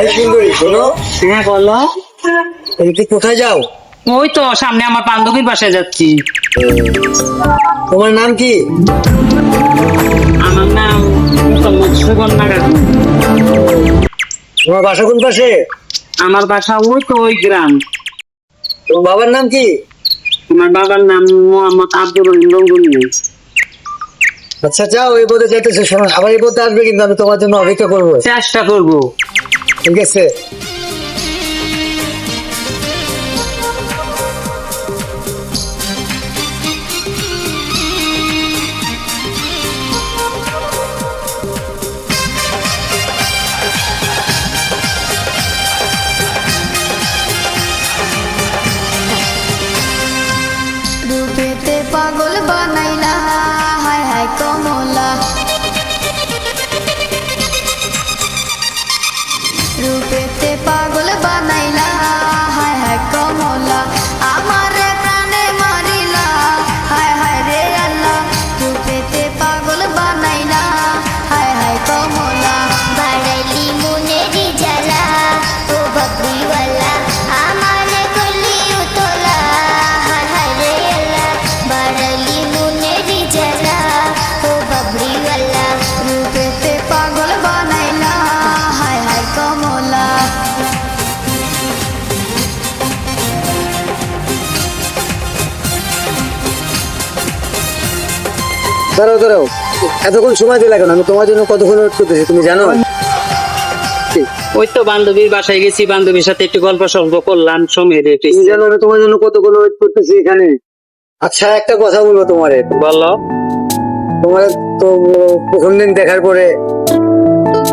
এই সুন্দরী শোনো। হ্যাঁ বলো। তুমি কোথায় যাও? ওই তো সামনে আমার বান্ধবীর বাসায় যাচ্ছি। তোমার নাম কি? আমার নাম সুবর্ণা তোমার বাসা কোন পাশে? আমার বাসা ওই তো ওই গ্রাম। তোমার বাবার নাম কি? আমার বাবার নাম মোহাম্মদ আব্দুর রহিম রঙ্গুনি আচ্ছা যাও এই পথে যেতেছে শোনো আবার এই পথে আসবে কিন্তু আমি তোমার জন্য অপেক্ষা করব। চেষ্টা করব। ঠিক দাঁড়াও দাঁড়াও। এতক্ষণ সময় দিলে কেন? আমি তোমার জন্য কতক্ষণ ওয়েট করতেছি তুমি জানো? ওই তো বান্ধবীর বাসায় গেছি বান্ধবীর সাথে একটু গল্প সল্প করলাম সময় রেটে তুমি জানো আমি তোমার জন্য কতক্ষণ ওয়েট করতেছি এখানে? আচ্ছা একটা কথা বলব তোমারে। বলো। তোমার তো প্রথম দিন দেখার পরে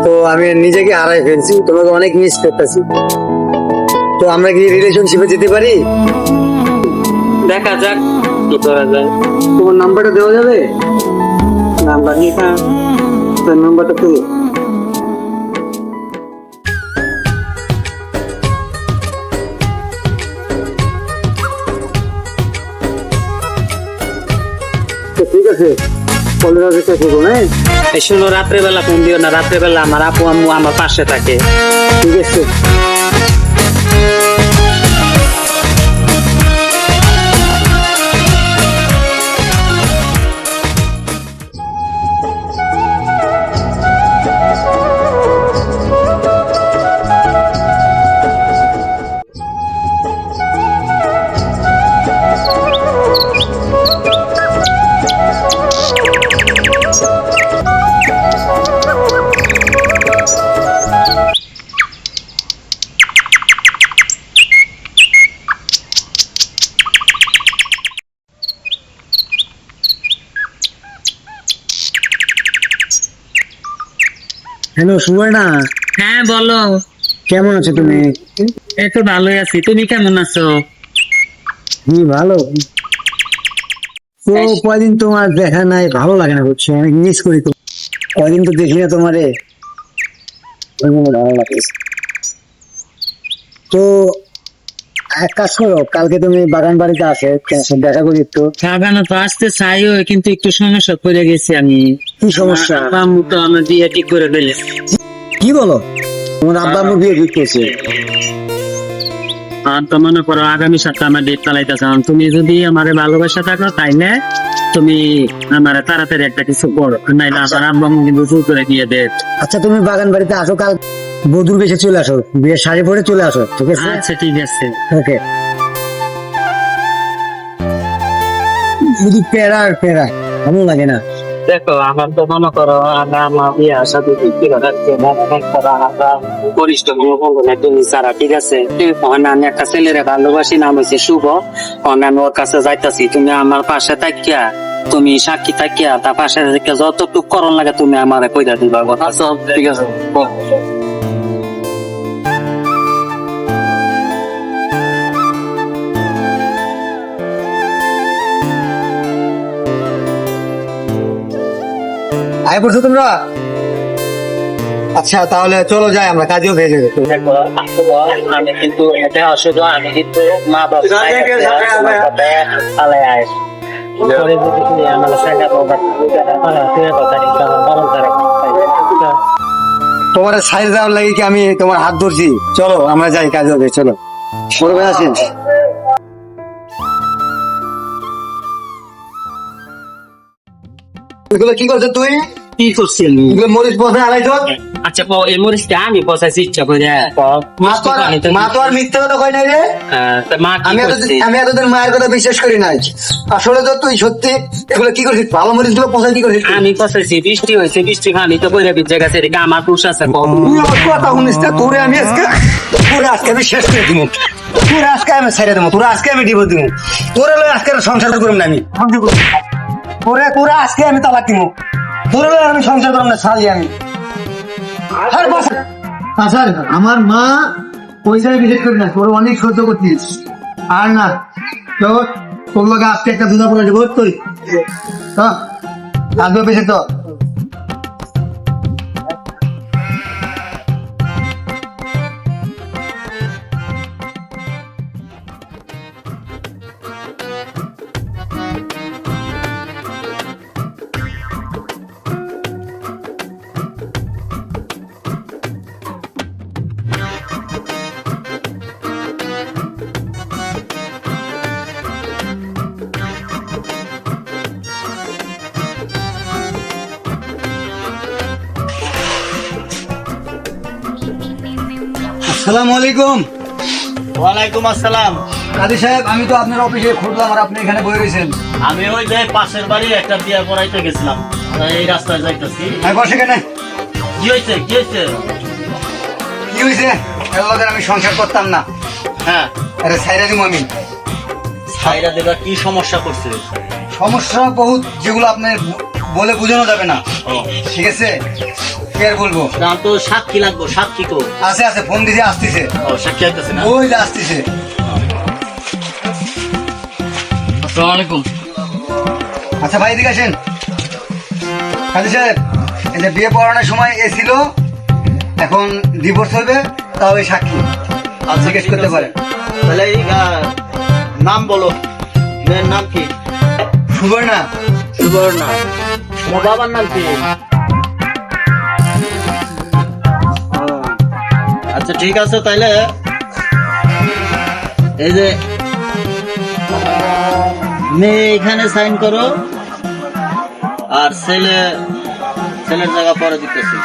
তো আমি নিজেকে হারাই ফেলছি তোমাকে অনেক মিস করতেছি। তো আমরা কি রিলেশনশিপে যেতে পারি? দেখা যাক কি করা যায়। তোমার নাম্বারটা দেওয়া যাবে? নাম্বার নিতা তার নাম্বারটা তো তো ঠিক আছে পনেরো হাজার করব হ্যাঁ এই শুনো রাত্রেবেলা ফোন দিও না রাত্রেবেলা আমার আপু আম্মু আমার পাশে থাকে ঠিক আছে। হ্যালো সুবর্ণা। হ্যাঁ বলো। কেমন আছো তুমি? এই তো ভালোই আছি। তুমি কেমন আছো? হুম ভালো। তো কয়দিন তোমার দেখা নাই ভালো লাগে না বুঝছ আমি মিস করি তো। কয়দিন তো দেখি না তোমারে। ভালো লাগে তো এক কাজ করো কালকে তুমি বাগান বাড়িতে আসো দেখা করি একটু। সাবানা তো আসতে চাইও কিন্তু একটু সমস্যা পড়ে গেছি আমি। কি সমস্যা? আম্মু তো আমার বিয়ে ঠিক করে ফেলে। কি বলো? তোমার আব্বা আম্মু বিয়ে ঠিক করছে? আর তো মনে করো আগামী সপ্তাহে আমার ডেট চালাইতেছে তুমি যদি আমার ভালোবাসা থাকো তাই না? তুমি আমার তাড়াতাড়ি একটা কিছু করো নাইলে আমার আব্বা আম্মু কিন্তু করে দিয়ে দে। আচ্ছা তুমি বাগান বাড়িতে আসো কাল বধুর বেশে চলে আসো বিয়ের শাড়ি পরে চলে আসো ঠিক আছে? আচ্ছা ঠিক আছে। ওকে। শুধু প্যারা আর প্যারা ভালো লাগে না। দেখো আমার তো মনে করো আমরা আমার বিয়ে বরিষ্ঠ সারা ঠিক আছে? আমি একটা ছেলের ভালোবাসি নাম হয়েছে শুভ। ওখানে আমি ওর কাছে যাইতাছি তুমি আমার পাশে থাকিয়া তুমি সাক্ষী থাকিয়া তার পাশে যতটুকু করণ লাগে তুমি আমার কইরা দিবা কথা ঠিক আছে আয় পড়ছো তোমরা? আচ্ছা তাহলে চলো যাই আমরা কাজেও ভেজে দেখো, আমি কিন্তু এটা অসুবিধা আমি কিন্তু মা বাবা তোমার সাইড দেওয়ার লাগে কি আমি তোমার হাত ধরছি? চলো আমরা যাই কাজ হবে চলো। বড় ভাই আসেন এগুলো কি করছ তুই? কি আচ্ছা প- এই মরিচটা আমি বসাইছি ইচ্ছা করে। মা তো আর- মা তো আর মিথ্যে কথা কয় নাই রে। হ্যাঁ, মা আমি আমি এতদিন মায়ের কথা বিশ্বাস করি নাই। আসলে তো তুই সত্যি এগুলো কি করছিস? ভালো মরিচগুলো পচাই কি করছিস আমি বৃষ্টি হয়েছে বৃষ্টি পানি তো বইরা আমার পুষ আছে কথা শুনিস না তোরে আমি আজকে তোরে আজকে আমি শেষ করে দিব তোরে আজকে আমি ছেড়ে দেবো তোরে আজকে আমি দিব দিব তোরে লয় আজকে সংসার করুম না আমি। তোরে তোরে আজকে আমি তালাক দিব আমি সংসার করুম না ছাড়ি আমি আর বস আমার মা ওই জায়গায় বিশেষ করি না তোর অনেক সহ্য করতিস আর না তোর তোর লোক আজকে একটা দুধা পড়ে দেবো তুই হ্যাঁ আসবে বেশি তো। আসসালামু আলাইকুম ওয়ালাইকুম আসসালাম। কাজী সাহেব আমি তো আপনার অফিসে খুঁজলাম আর আপনি এখানে বয়ে রয়েছেন। আমি ওই যে পাশের একটা বিয়ে পড়াইতে গেছিলাম। এই রাস্তায় যাইতেছি। আমি বসে কেন? কি হয়েছে কি হয়েছে কি হয়েছে লগে আমি সংসার করতাম না। হ্যাঁ। আরে সাইরা আমি। সাইরা দেবা কি সমস্যা করছে? সমস্যা বহুত যেগুলো আপনার বলে বোঝানো যাবে না। ঠিক আছে? কি আর বলব? দাম তো সাক্ষী লাগবো সাক্ষী আছে আছে ফোন আসতেছে। ও সাক্ষী আইতেছে না? ওই যে আসতেছে। আসসালামু আলাইকুম। আচ্ছা ভাই এদিকে আসেন। কাজী সাহেব এই যে বিয়ে পড়ানোর সময় এ ছিল এখন ডিভোর্স হবে তাও এই সাক্ষী। আচ্ছা জিজ্ঞেস করতে। পারেন। তাহলে নাম বলো। মেয়ের নাম কি? সুবর্ণা। সুবর্ণা। তোমার বাবার নাম কি? আচ্ছা ঠিক আছে তাহলে এই যে মেয়ে এখানে সাইন করো, আর ছেলে ছেলের জায়গা পরে দিতেছি।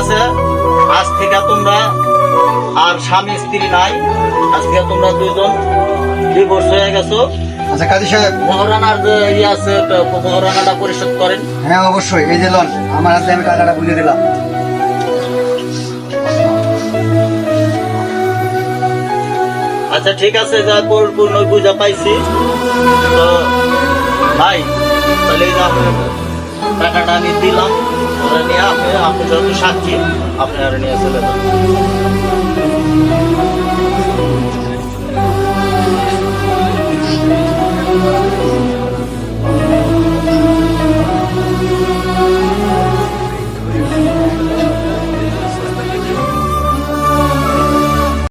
আছে। আজ থেকে তোমরা আর স্বামী স্ত্রী নাই। আজ থেকে তোমরা দুজন ডিভোর্স হয়ে গেছো। আচ্ছা কাজী সাহেব। মহারানার যে ইয়ে আছে মহারানাটা পরিশোধ করেন। হ্যাঁ অবশ্যই। এই যে লন আমার হাতে আমি টাকাটা বুঝে দিলাম। আচ্ছা ঠিক আছে যা বুঝা পাইছি। তো ভাই তাহলে টাকাটা আমি দিলাম। ওরা নিয়ে আপনি আপনি যেহেতু সাক্ষী আপনি আর নিয়ে চলে যান।